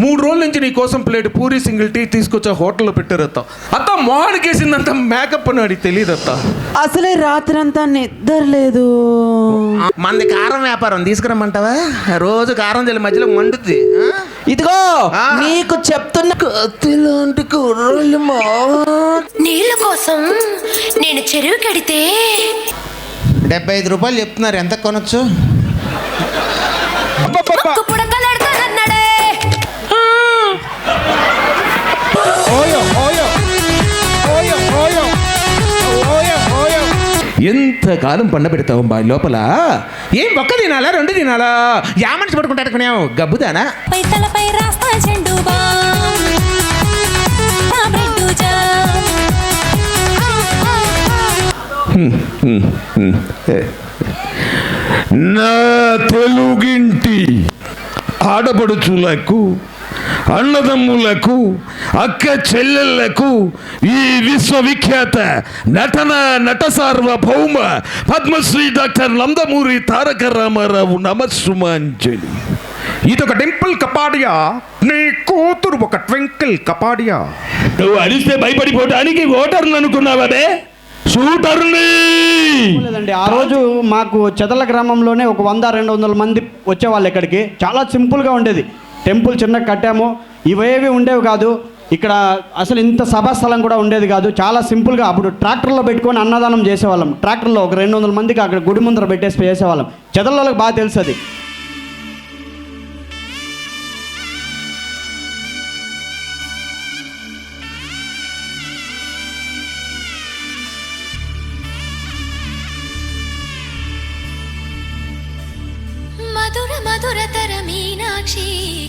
మూడు రోజుల నుంచి నీ కోసం ప్లేట్ పూరి సింగిల్ టీ తీసుకొచ్చా హోటల్లో పెట్టారు అత్త అత్త మొహానికి వేసిందంత మేకప్ అని అడిగి తెలియదు అత్త అసలే రాత్రంతా నిద్ర లేదు. మంది కారం వ్యాపారం తీసుకురమ్మంటావా? రోజు కారం తెలి మధ్యలో మండుద్ది ఇదిగో. నీకు చెప్తున్న కత్తిలాంటి కుర్రోళ్ళు మా. నీళ్ళ కోసం నేను చెరువు కడితే డెబ్బై ఐదు రూపాయలు చెప్తున్నారు. ఎంత కొనొచ్చు? ఎంత కాలం పండ పెడతావు బా లోపల? ఏం ఒక్క తినాలా రెండు తినాలా యా మనిషి పడుకుంటాడు కొనేవు గబ్బుదానా? పై తలపై రాస్తా చెండు బామ్. నా తెలుగింటి ఆడపడుచులకు అన్నదమ్ములకు అక్క చెల్లెళ్ళకు ఈ విశ్వవిఖ్యాత నటన నట సార్వభౌమ పద్మశ్రీ డాక్టర్ నందమూరి తారక రామారావు నమస్సుమాంజలి. ఇదొక టెంపుల్ కపాడియా నీ కూతురు ఒక ట్వింకిల్ కపాడియా. నువ్వు అరిస్తే భయపడిపోవటానికి ఓటర్ని అనుకున్నావనే షూటర్ని! లేదండి ఆ రోజు మాకు చెదల గ్రామంలోనే ఒక వంద రెండు వందల మంది వచ్చేవాళ్ళు ఇక్కడికి. చాలా సింపుల్గా ఉండేది. టెంపుల్ చిన్న కట్టాము. ఇవేవి ఉండేవి కాదు. ఇక్కడ అసలు ఇంత సభా స్థలం కూడా ఉండేది కాదు. చాలా సింపుల్గా అప్పుడు ట్రాక్టర్లో పెట్టుకొని అన్నదానం చేసేవాళ్ళం. ట్రాక్టర్లో ఒక రెండు వందల మందికి అక్కడ గుడి ముందర పెట్టేసి చేసేవాళ్ళం చెదలలోకి బాగా తెలుసు అది మధుర మధురతర మీనాక్షి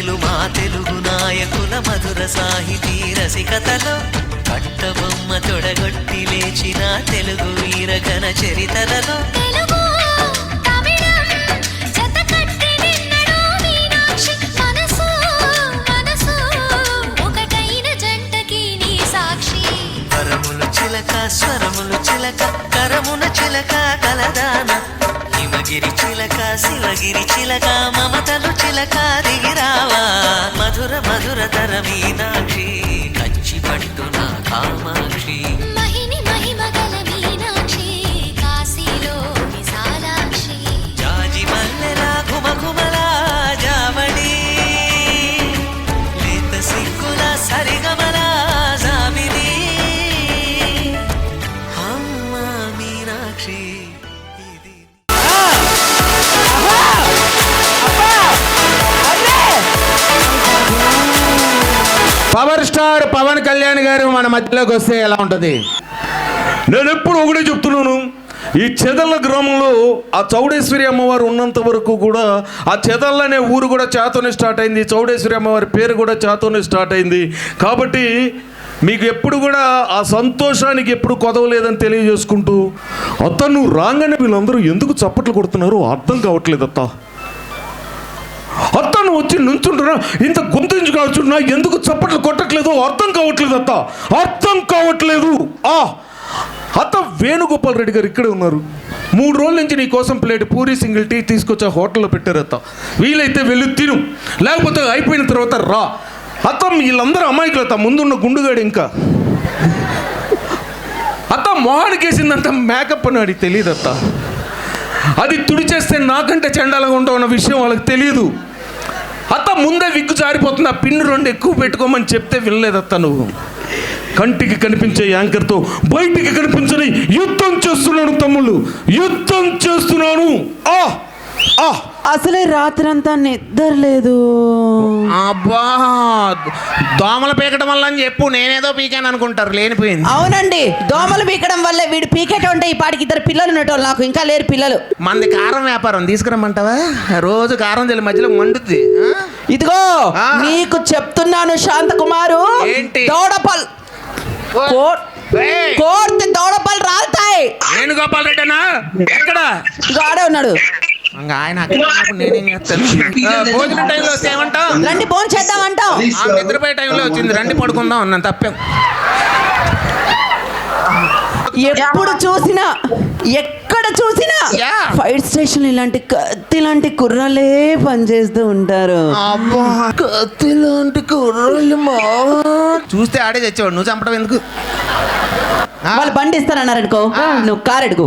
మధుర నీలు మా తెలుగు నాయకుల మధుర సాహితీ రసికతలో కట్టబొమ్మ తొడగొట్టి లేచిన తెలుగు వీరగణ చరితలలో. స్వరములు చిలక కరమున చిలక కలదాన. హిమగిరి చిలక శిలగిరి చిలక మమతలు చిలక దిగిరావా మధుర మధుర తర మీనాక్షి కచ్చి పట్టునా నారాయణ గారు మన మధ్యలోకి వస్తే ఎలా ఉంటుంది? నేను ఎప్పుడు ఒకటే చెప్తున్నాను. ఈ చెదల గ్రామంలో ఆ చౌడేశ్వరి అమ్మవారు ఉన్నంత వరకు కూడా ఆ చెదల్ అనే ఊరు కూడా చేతోనే స్టార్ట్ అయింది. చౌడేశ్వరి అమ్మవారి పేరు కూడా చేతోనే స్టార్ట్ అయింది. కాబట్టి మీకు ఎప్పుడు కూడా ఆ సంతోషానికి ఎప్పుడు కొదవలేదని తెలియజేసుకుంటూ అతను రాగానే వీళ్ళందరూ ఎందుకు చప్పట్లు కొడుతున్నారో అర్థం కావట్లేదు అత్త అత్తను వచ్చి నుంచుంటున్నా ఇంత గొంతుంచి కావచ్చున్నా ఎందుకు చప్పట్లు కొట్టట్లేదు? అర్థం కావట్లేదు అత్త. అర్థం కావట్లేదు. ఆ. అత్త వేణుగోపాల్ రెడ్డి గారు ఇక్కడే ఉన్నారు. మూడు రోజుల నుంచి నీ కోసం ప్లేట్ పూరి సింగిల్ టీ తీసుకొచ్చి ఆ హోటల్లో పెట్టారు అత్త. వీలైతే వెళ్ళి తిను. లేకపోతే అయిపోయిన తర్వాత రా. అత్త వీళ్ళందరూ అమాయకులు అత్త. ముందున్న గుండుగాడు ఇంకా. అత్త మొహానికి వేసిందంత మేకప్ అని వాడికి తెలియదు అత్త. అది తుడిచేస్తే నాకంటే చండాలంగా ఉంటావు అన్న విషయం వాళ్ళకి తెలియదు అత్త ముందే విగ్గు జారిపోతుంది ఆ పిన్ను రెండు ఎక్కువ పెట్టుకోమని చెప్తే వినలేదత్త నువ్వు. కంటికి కనిపించే యాంకర్తో బయటికి కనిపించని యుద్ధం చేస్తున్నాను తమ్ముళ్ళు. యుద్ధం చేస్తున్నాను. ఆ ఆ. అసలే రాత్రంతా నిద్ర లేదు. అబ్బా దోమలు పీకడం వల్ల అని చెప్పు నేనేదో పీకాను అనుకుంటారు లేనిపోయింది. అవునండి దోమలు పీకడం వల్లే వీడు పీకేటంటే ఈ పాటికి ఇద్దరు పిల్లలు ఉన్నట్టు నాకు ఇంకా లేరు పిల్లలు. మంది కారం వ్యాపారం తీసుకురమ్మంటావా? రోజు కారం తెలి మధ్యలో మండుద్ది? ఇదిగో. నీకు చెప్తున్నాను శాంత కుమారు ఏంటి? దౌడపల్. కోర్- ఏయ్, కోర్తి దౌడపల్ రాలుతాయి. వేణుగోపాల్ రెడ్డి అన్నా ఎక్కడ? ఉన్నాడు. ఇంకా ఆయన అక్కడ ఉన్నప్పుడు నేనేం చేస్తాను? ఆ, భోజనం టైంలో వస్తే ఏమంటాం రండి ఫోన్ చేద్దాం అంటాం నిద్రపోయే టైంలో వచ్చింది. రండి పడుకుందాం అన్నాను తప్పేం. ఎప్పుడు చూసినా ఎక్కడ చూసినా. ఫైర్ స్టేషన్ ఇలాంటి కత్తి లాంటి కుర్రాలే పనిచేస్తూ ఉంటారు. కత్తి లాంటి మా చూస్తే ఆడే తెచ్చేవాడు నువ్వు చంపడం ఎందుకు? వాళ్ళు బండి ఇస్తారన్నారనుకో నువ్వు కార్ అడుగు.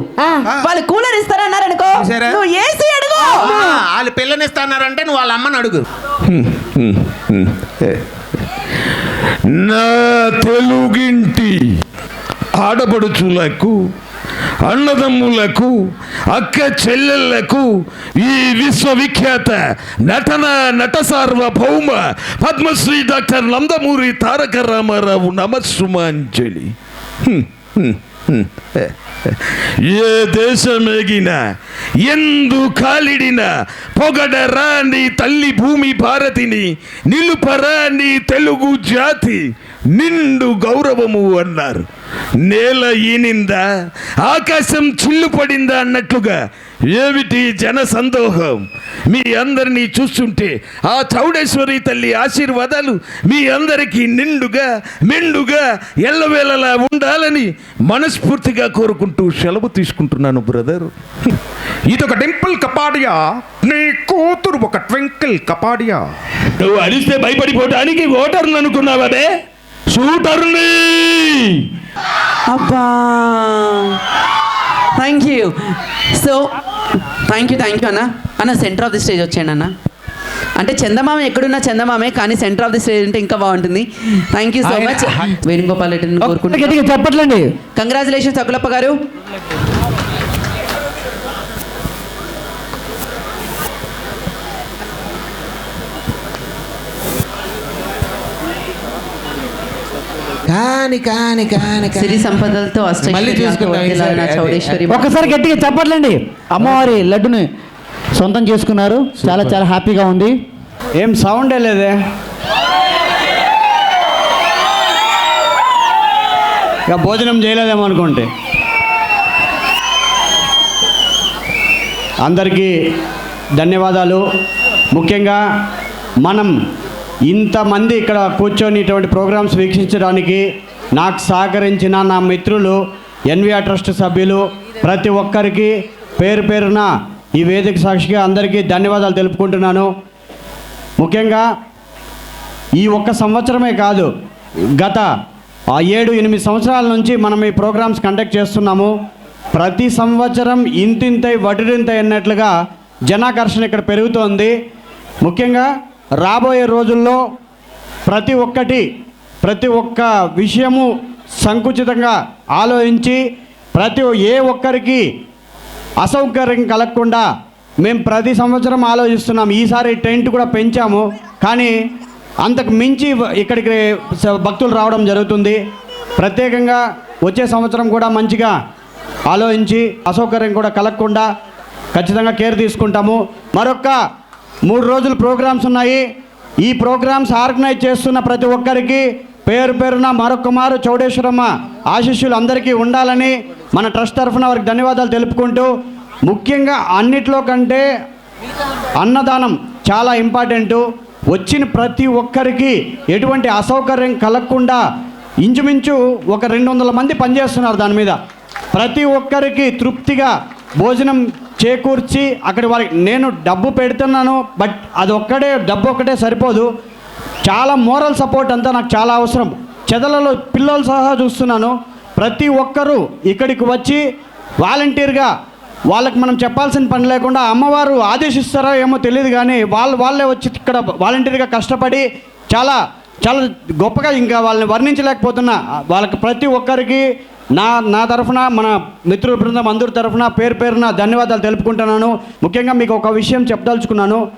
వాళ్ళు కూలర్ ఇస్తారన్నారనుకో? నువ్వు ఏసీ అడుగు. వాళ్ళు పిల్లని ఇస్తాన్నారంటే నువ్వు వాళ్ళ అమ్మని అడుగు. నా తెలుగింటి ఆడపడుచులకు అన్నదమ్ములకు అక్క చెల్లెళ్ళకు ఈ విశ్వవిఖ్యాత నటన నట సార్వభౌమ పద్మశ్రీ డాక్టర్ నందమూరి తారక రామారావు నమస్సుమాంజలి. ఏ దేశమేగిన ఎందు కాలిడిన పొగడరా నీ తల్లి భూమి భారతిని నిలుపరా నీ తెలుగు జాతి నిండు గౌరవము అన్నారు. నేల ఈనిందా ఆకాశం చిల్లుపడిందా అన్నట్లుగా ఏమిటి జన సందోహం మీ అందరినీ చూస్తుంటే ఆ చౌడేశ్వరి తల్లి ఆశీర్వాదాలు మీ అందరికీ నిండుగా మెండుగా ఎల్లవేళలా ఉండాలని మనస్ఫూర్తిగా కోరుకుంటూ సెలవు తీసుకుంటున్నాను బ్రదర్. ఇదొక డింపుల్ కపాడియా నీ కూతురు ఒక ట్వింకిల్ కపాడియా. నువ్వు అరిస్తే భయపడిపోవటానికి ఓటర్ని అనుకున్నావే షూటర్ని! అబ్బా! Thank you so thank you thank you అన్న. అన్న సెంటర్ ఆఫ్ ది స్టేజ్ వచ్చాను అన్న. అంటే చందమామ ఎక్కడున్నా చందమామే కానీ సెంటర్ ఆఫ్ ది స్టేజ్ అంటే ఇంకా బాగుంటుంది. Thank you so much Venugopal రెడ్డిని కోరుకుంటున్నాను. చెప్పట్లండి. కంగ్రాచులేషన్స్ అకులప్ప గారు. కాని కాని కాని. సిరి సంపదలతో మళ్ళీ. చౌడేశ్వరి ఒక్కసారి గట్టిగా చెప్పట్లండి. అమ్మవారి లడ్డుని సొంతం చేసుకున్నారు. చాలా చాలా హ్యాపీగా ఉంది. ఏం సౌండే లేదే? ఇక భోజనం చేయలేదేమో అనుకుంటే అందరికీ ధన్యవాదాలు. ముఖ్యంగా మనం ఇంతమంది ఇక్కడ కూర్చొని ఇటువంటి ప్రోగ్రామ్స్ వీక్షించడానికి నాకు సహకరించిన నా మిత్రులు ఎన్విఆర్ ట్రస్ట్ సభ్యులు ప్రతి ఒక్కరికి పేరు పేరున ఈ వేదిక సాక్షిగా అందరికీ ధన్యవాదాలు తెలుపుకుంటున్నాను. ముఖ్యంగా ఈ ఒక్క సంవత్సరమే కాదు గత ఆ ఏడు ఎనిమిది సంవత్సరాల నుంచి మనం ఈ ప్రోగ్రామ్స్ కండక్ట్ చేస్తున్నాము. ప్రతి సంవత్సరం ఇంతింతై వటిరింతై అన్నట్లుగా జనాకర్షణ ఇక్కడ పెరుగుతోంది. ముఖ్యంగా రాబోయే రోజుల్లో ప్రతి ఒక్కటి ప్రతి ఒక్క విషయము సంకుచితంగా ఆలోచించి ప్రతి ఏ ఒక్కరికి అసౌకర్యం కలగకుండా మేము ప్రతి సంవత్సరం ఆలోచిస్తున్నాం. ఈసారి టెంట్ కూడా పెంచాము. కానీ అంతకు మించి ఇక్కడికి భక్తులు రావడం జరుగుతుంది. ప్రత్యేకంగా వచ్చే సంవత్సరం కూడా మంచిగా ఆలోచించి అసౌకర్యం కూడా కలగకుండా ఖచ్చితంగా కేర్ తీసుకుంటాము. మరొక మూడు రోజులు ప్రోగ్రామ్స్ ఉన్నాయి. ఈ ప్రోగ్రామ్స్ ఆర్గనైజ్ చేస్తున్న ప్రతి ఒక్కరికి పేరు పేరున మరొకమారు చౌడేశ్వరమ్మ ఆశీస్సులు అందరికీ ఉండాలని మన ట్రస్ట్ తరఫున వారికి ధన్యవాదాలు తెలుపుకుంటూ ముఖ్యంగా అన్నిట్లో కంటే అన్నదానం చాలా ఇంపార్టెంటు. వచ్చిన ప్రతి ఒక్కరికి ఎటువంటి అసౌకర్యం కలగకుండా ఇంచుమించు ఒక రెండు వందల మంది పనిచేస్తున్నారు దాని మీద. ప్రతి ఒక్కరికి తృప్తిగా భోజనం చేకూర్చి అక్కడ వారికి నేను డబ్బు పెడుతున్నాను బట్ అది ఒక్కడే డబ్బు ఒక్కటే సరిపోదు. చాలా మోరల్ సపోర్ట్ అంతా నాకు చాలా అవసరం. చెదలలో పిల్లలు సహా చూస్తున్నాను. ప్రతి ఒక్కరూ ఇక్కడికి వచ్చి వాలంటీర్గా వాళ్ళకి మనం చెప్పాల్సిన పని లేకుండా అమ్మవారు ఆదేశిస్తారో ఏమో తెలియదు కానీ వాళ్ళు వాళ్ళే వచ్చి ఇక్కడ వాలంటీర్గా కష్టపడి చాలా చాలా గొప్పగా ఇంకా వాళ్ళని వర్ణించలేకపోతున్నా. వాళ్ళకి ప్రతి ఒక్కరికి నా నా తరఫున మన మిత్రుల బృందం అందరి తరఫున పేరు పేరున ధన్యవాదాలు తెలుపుకుంటున్నాను. ముఖ్యంగా మీకు ఒక విషయం చెప్పదలుచుకున్నాను.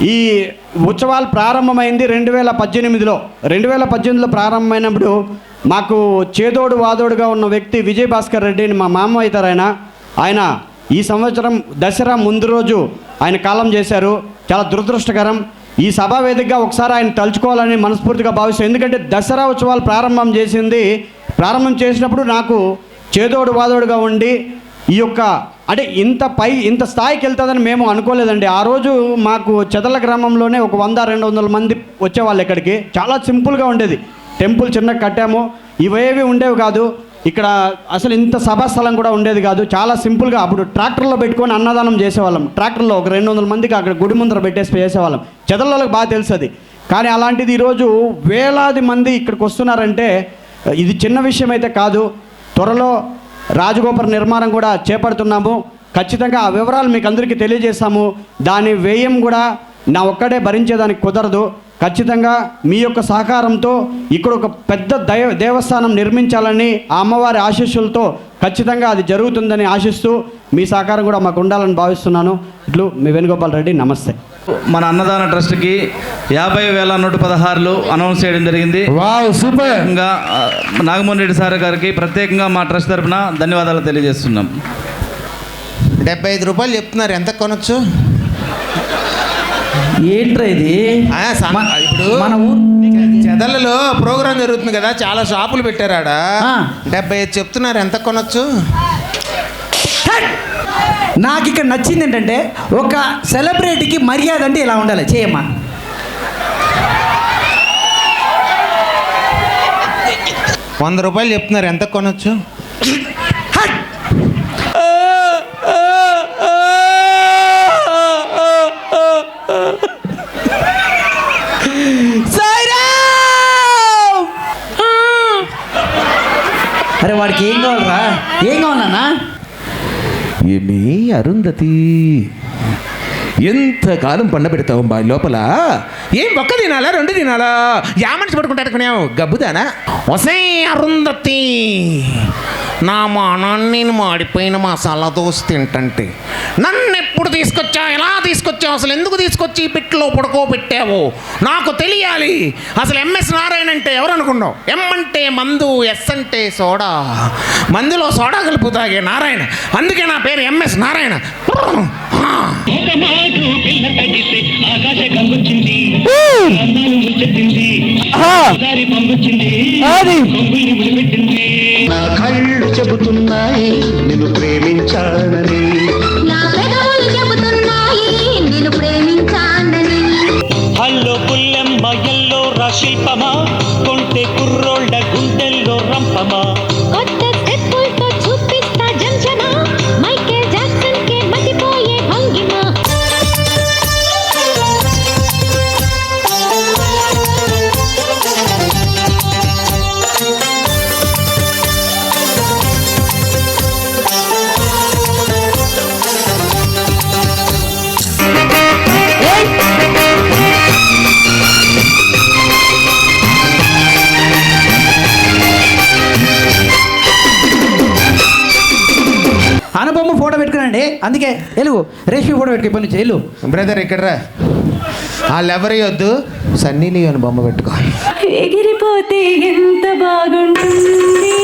ఈ ఉత్సవాలు ప్రారంభమైంది రెండు వేల పద్దెనిమిదిలో. రెండు వేల పద్దెనిమిదిలో ప్రారంభమైనప్పుడు మాకు చేదోడు వాదోడుగా ఉన్న వ్యక్తి విజయ్ భాస్కర్ రెడ్డిని మా మామ అవుతారు ఆయన ఆయన ఈ సంవత్సరం దసరా ముందు రోజు ఆయన కాలం చేశారు. చాలా దురదృష్టకరం. ఈ సభా వేదికగా ఒకసారి ఆయన తలుచుకోవాలని మనస్ఫూర్తిగా భావిస్తాను ఎందుకంటే దసరా ఉత్సవాలు ప్రారంభం చేసింది ప్రారంభం చేసినప్పుడు నాకు చేదోడు వాదోడుగా ఉండి ఈ యొక్క అంటే ఇంత పై ఇంత స్థాయికి వెళ్తుందని మేము అనుకోలేదండి. ఆ రోజు మాకు చెదల గ్రామంలోనే ఒక వంద రెండు వందల మంది వచ్చేవాళ్ళు ఇక్కడికి. చాలా సింపుల్గా ఉండేది. టెంపుల్ చిన్న కట్టాము. ఇవేవి ఉండేవి కాదు. ఇక్కడ అసలు ఇంత సభా స్థలం కూడా ఉండేది కాదు. చాలా సింపుల్గా అప్పుడు ట్రాక్టర్లో పెట్టుకొని అన్నదానం చేసేవాళ్ళం. ట్రాక్టర్లో ఒక రెండు వందల మందికి అక్కడ గుడి ముందర పెట్టేసి చేసేవాళ్ళం. చెదలలోకి బాగా తెలుసు అది. కానీ అలాంటిది ఈరోజు వేలాది మంది ఇక్కడికి వస్తున్నారంటే ఇది చిన్న విషయం అయితే కాదు. త్వరలో రాజగోపుర నిర్మాణం కూడా చేపడుతున్నాము. ఖచ్చితంగా ఆ వివరాలు మీకు అందరికీ తెలియజేస్తాము. దాని వ్యయం కూడా నా ఒక్కడే భరించేదానికి కుదరదు. ఖచ్చితంగా మీ యొక్క సహకారంతో ఇక్కడ ఒక పెద్ద దైవ దేవస్థానం నిర్మించాలని ఆ అమ్మవారి ఆశీస్సులతో ఖచ్చితంగా అది జరుగుతుందని ఆశిస్తూ మీ సహకారం కూడా మాకు ఉండాలని భావిస్తున్నాను. ఇట్లు మీ వేణుగోపాల్ రెడ్డి నమస్తే. మన అన్నదాన ట్రస్ట్కి యాభై వేల నూట పదహారులు అనౌన్స్ చేయడం జరిగింది. సూపర్. ఇంకా నాగమోహన్ రెడ్డి సార్ గారికి ప్రత్యేకంగా మా ట్రస్ట్ తరఫున ధన్యవాదాలు తెలియజేస్తున్నాం. డెబ్బై ఐదు రూపాయలు చెప్తున్నారు. ఎంత కొనొచ్చు? ఏంట్రా ఇది? ఆ, సమ- ఇప్పుడు మన ఊరు చెదలలో ప్రోగ్రాం జరుగుతుంది కదా చాలా షాపులు పెట్టారాడ? ఆ. డెబ్బై ఐదు చెప్తున్నారు. ఎంత కొనొచ్చు? నాకు ఇక్కడ నచ్చింది ఏంటంటే ఒక సెలబ్రిటీకి మర్యాద అంటే ఇలా ఉండాలి. చేయమ్మా. వంద రూపాయలు చెప్తున్నారు. ఎంత కొనొచ్చు? అరే వాడికి ఏం కావాలరా? ఏం కావాలన్నా? ఏమి అరుంధతి. ఎంతకాలం పండ పెడతావు బా లోపల? ఏం ఒక్క తినాలా రెండు తినాలా యా మనిషి పడుకుంటాడు కొనేవు గబ్బుదానా? వసే అరుంధతి నా మానాన్ని నేను మాడిపోయిన మసాలా దోశ తింటంటే నన్ను ఎప్పుడు తీసుకొచ్చా తీసుకొచ్చావు ఎలా తీసుకొచ్చావు? అసలు ఎందుకు తీసుకొచ్చి ఈ పిట్లో పడుకోబెట్టావు నాకు తెలియాలి. అసలు ఎంఎస్ నారాయణ అంటే ఎవరు అనుకున్నావు? ఎం అంటే మందు ఎస్ అంటే సోడా. మందులో సోడా కలుపు తాగే నారాయణ. అందుకే నా పేరు ఎంఎస్ నారాయణ. నా కళ్ళు చెబుతున్నాయి నిన్ను ప్రేమించానని. హల్లో పుల్లెమ్మ ఎల్లో శిల్పమా ఫోటో పెట్టుకునండి. అందుకే వెలుగు. రేష్మి ఫోటో పెట్టుకు ఇప్పటి నుంచి వెళ్ళు. బ్రదర్ ఇక్కడరా వాళ్ళు ఎవరి వద్దు. సన్నీ లియోని బొమ్మ పెట్టుకో. ఎగిరిపోతే ఎంత బాగుంటుంది?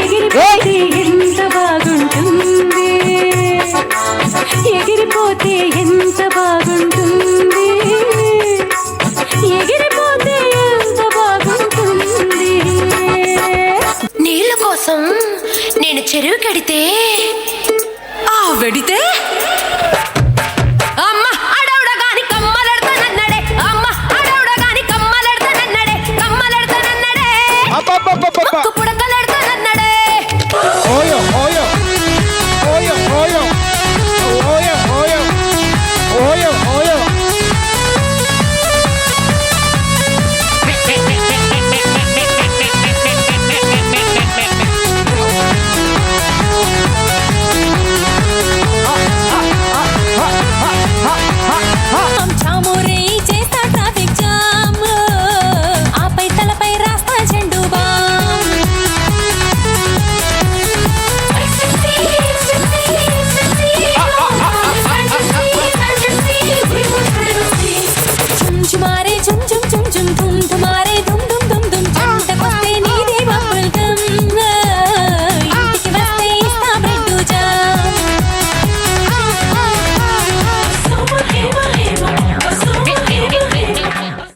ఎగిరిపోతే ఎంత బాగుంటుంది? ఎగిరిపోతే ఎంత బాగుంటుంది? కోసం నేను చెరువు కడితే ఆ వెడితే